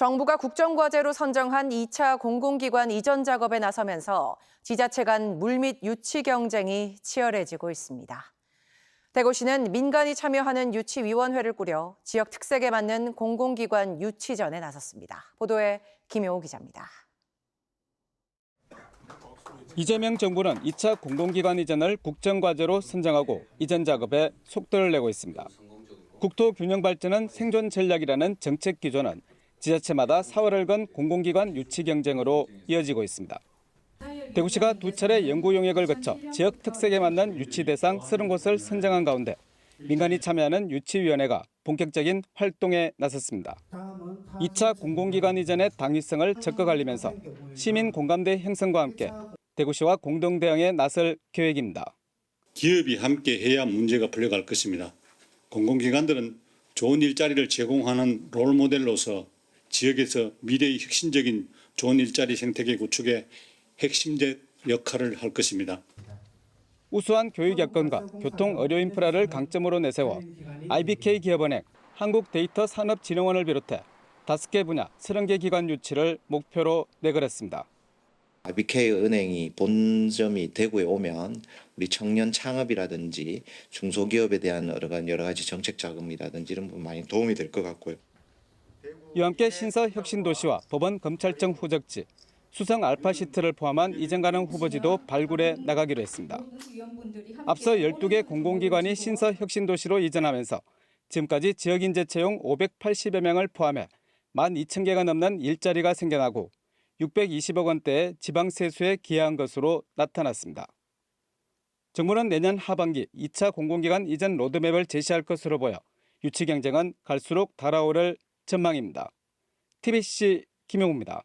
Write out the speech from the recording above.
정부가 국정과제로 선정한 2차 공공기관 이전 작업에 나서면서 지자체 간 물밑 유치 경쟁이 치열해지고 있습니다. 대구시는 민간이 참여하는 유치위원회를 꾸려 지역 특색에 맞는 공공기관 유치전에 나섰습니다. 보도에 김효우 기자입니다. 이재명 정부는 2차 공공기관 이전을 국정과제로 선정하고 이전 작업에 속도를 내고 있습니다. 국토균형발전은 생존 전략이라는 정책 기조는 지자체마다 사활을 건 공공기관 유치 경쟁으로 이어지고 있습니다. 대구시가 두 차례 연구 용역을 거쳐 지역 특색에 맞는 유치 대상 30곳을 선정한 가운데 민간이 참여하는 유치위원회가 본격적인 활동에 나섰습니다. 2차 공공기관 이전의 당위성을 적극 알리면서 시민 공감대 형성과 함께 대구시와 공동 대응에 나설 계획입니다. 기업이 함께 해야 문제가 풀려갈 것입니다. 공공기관들은 좋은 일자리를 제공하는 롤모델로서 지역에서 미래의 혁신적인 좋은 일자리 생태계 구축에 핵심적 역할을 할 것입니다. 우수한 교육 여건과 교통 의료 인프라를 강점으로 내세워 IBK 기업은행, 한국데이터산업진흥원을 비롯해 다섯 개 분야 30개 기관 유치를 목표로 내걸었습니다. IBK 은행이 본점이 대구에 오면 우리 청년 창업이라든지 중소기업에 대한 여러 가지 여러 가지 정책 자금이라든지 이런 부분 많이 도움이 될 것 같고요. 이와 함께 신서 혁신도시와 법원 검찰청 후적지, 수성 알파시트를 포함한 이전 가능 후보지도 발굴해 나가기로 했습니다. 앞서 12개 공공기관이 신서 혁신도시로 이전하면서 지금까지 지역인재 채용 580여 명을 포함해 12,000개가 넘는 일자리가 생겨나고 620억 원대의 지방 세수에 기여한 것으로 나타났습니다. 정부는 내년 하반기 2차 공공기관 이전 로드맵을 제시할 것으로 보여 유치 경쟁은 갈수록 달아오를 전망입니다. TBC 김용우입니다.